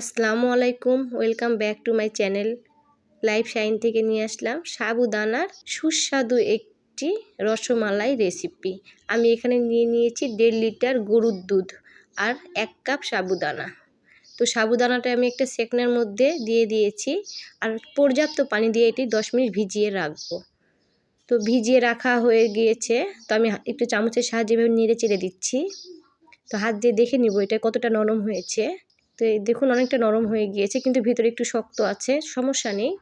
আসসালামু আলাইকুম, welcome back to my channel life shine থেকে নিয়ে আসলাম সাবুদানার সুস্বাদু একটি রসমালাই রেসিপি। আমি এখানে নিয়ে নিয়েছি দেড় লিটার গরুর দুধ আর এক কাপ সাবুদানা। তো সাবুদানাটা আমি একটা সেকনের মধ্যে দিয়ে দিয়েছি আর পর্যাপ্ত পানি দিয়ে এটি দশ মিনিট ভিজিয়ে রাখব। তো ভিজিয়ে রাখা হয়ে গিয়েছে, তো আমি একটু চামচের সাহায্যে নেড়ে চেড়ে দিচ্ছি। তো হাত দিয়ে দেখে নিব এটা কতটা নরম হয়েছে। তো দেখুন অনেকটা নরম হয়ে গিয়েছে, কিন্তু ভিতরে একটু শক্ত আছে, সমস্যা নেই।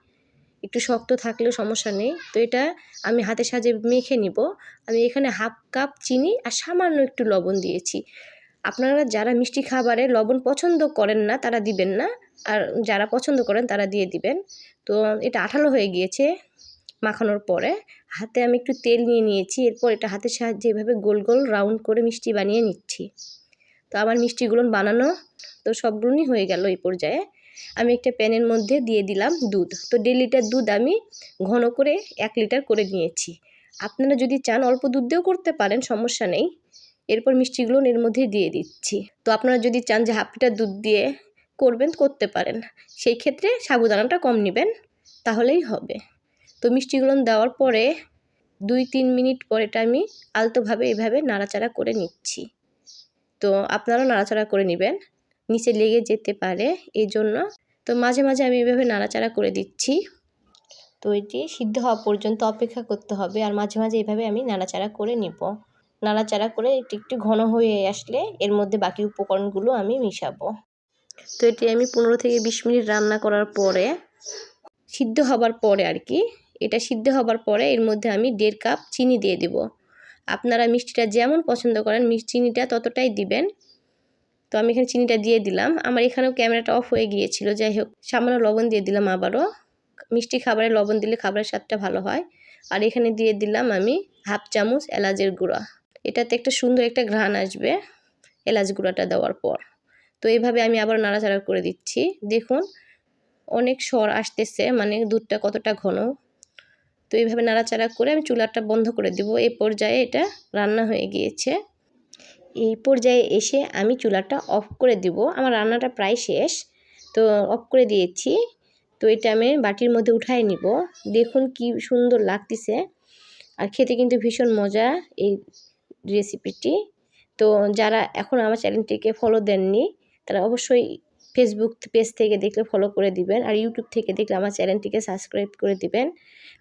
একটু শক্ত থাকলেও সমস্যা নেই। তো এটা আমি হাতের সাহায্যে মেখে নিব। আমি এখানে হাফ কাপ চিনি আর সামান্য একটু লবণ দিয়েছি। আপনারা যারা মিষ্টি খাবারে লবণ পছন্দ করেন না, তারা দিবেন না। আর যারা পছন্দ করেন, তারা দিয়ে দিবেন। তো এটা আঠালো হয়ে গিয়েছে মাখানোর পরে। হাতে আমি একটু তেল নিয়ে নিয়েছি। এরপর এটা হাতের সাহায্যে এভাবে গোল গোল রাউন্ড করে মিষ্টি বানিয়ে নিচ্ছি। তো আমার মিষ্টিগুলো বানানো তো সবগুলোই হয়ে গেল এই পর্যায়ে। আমি একটা প্যানের মধ্যে দিয়ে দিলাম দুধ। তো দেড় লিটার দুধ আমি ঘন করে এক লিটার করে নিয়েছি। আপনারা যদি চান অল্প দুধ দিয়েও করতে পারেন, সমস্যা নেই। এরপর মিষ্টিগুলো এর মধ্যে দিয়ে দিচ্ছি। তো আপনারা যদি চান যে হাফ লিটার দুধ দিয়ে করবেন, করতে পারেন। সেই ক্ষেত্রে সাবুদানাটা কম নেবেন, তাহলেই হবে। তো মিষ্টিগুলো দেওয়ার পরে দুই তিন মিনিট পর এটা আমি আলতোভাবে এভাবে নাড়াচাড়া করে নিচ্ছি। তো আপনারাও নাড়াচাড়া করে নেবেন। নিচে লেগে যেতে পারে এই জন্য তো মাঝে মাঝে আমি এভাবে নাড়াচাড়া করে দিচ্ছি। তো এটি সিদ্ধ হওয়া পর্যন্ত অপেক্ষা করতে হবে আর মাঝে মাঝে এভাবে আমি নাড়াচাড়া করে নিব। নাড়াচাড়া করে একটু একটু ঘন হয়ে আসলে এর মধ্যে বাকি উপকরণগুলো আমি মিশাবো। তো এটি আমি পনেরো থেকে বিশ মিনিট রান্না করার পরে, সিদ্ধ হবার পরে আর কি, এটা সিদ্ধ হবার পরে এর মধ্যে আমি দেড় কাপ চিনি দিয়ে দেব। আপনারা মিষ্টিটা যেমন পছন্দ করেন চিনিটা ততটাই দিবেন। তো আমি এখানে চিনিটা দিয়ে দিলাম। আমার এখানেও ক্যামেরাটা অফ হয়ে গিয়েছিল। যাই হোক, সামান্য লবণ দিয়ে দিলাম আবারও। মিষ্টি খাবারে লবণ দিলে খাবারের স্বাদটা ভালো হয়। আর এখানে দিয়ে দিলাম আমি হাফ চামচ এলাচের গুঁড়া। এটাতে একটা সুন্দর একটা ঘ্রাণ আসবে এলাচ গুঁড়াটা দেওয়ার পর। তো এইভাবে আমি আবার নাড়াচাড়া করে দিচ্ছি। দেখুন, অনেক স্বর আসতেছে মানে দুধটা কতটা ঘন। তো এইভাবে নাড়াচাড়া করে আমি চুলাটা বন্ধ করে দেবো। এই পর্যায়ে এটা রান্না হয়ে গিয়েছে। এই পর্যায়ে এসে আমি চুলাটা অফ করে দিব। আমার রান্নাটা প্রায় শেষ। তো অফ করে দিয়েছি। তো এটা আমি বাটির মধ্যে উঠাই নিব। দেখুন কি সুন্দর লাগতেছে। আর খেতে কিন্তু ভীষণ মজা এই রেসিপিটি তো যারা এখন আমার চ্যানেলটিকে ফলো দেননি, তারা অবশ্যই ফেসবুক পেজ থেকে দেখলে ফলো করে দিবেন আর ইউটিউব থেকে দেখলে আমার চ্যানেলটিকে সাবস্ক্রাইব করে দিবেন।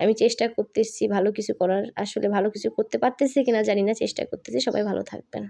আমি চেষ্টা করতেছি ভালো কিছু করার, আসলে ভালো কিছু করতে পারতেছি কিনা জানি না, চেষ্টা করতেছি, সবাই ভালো থাকবেন।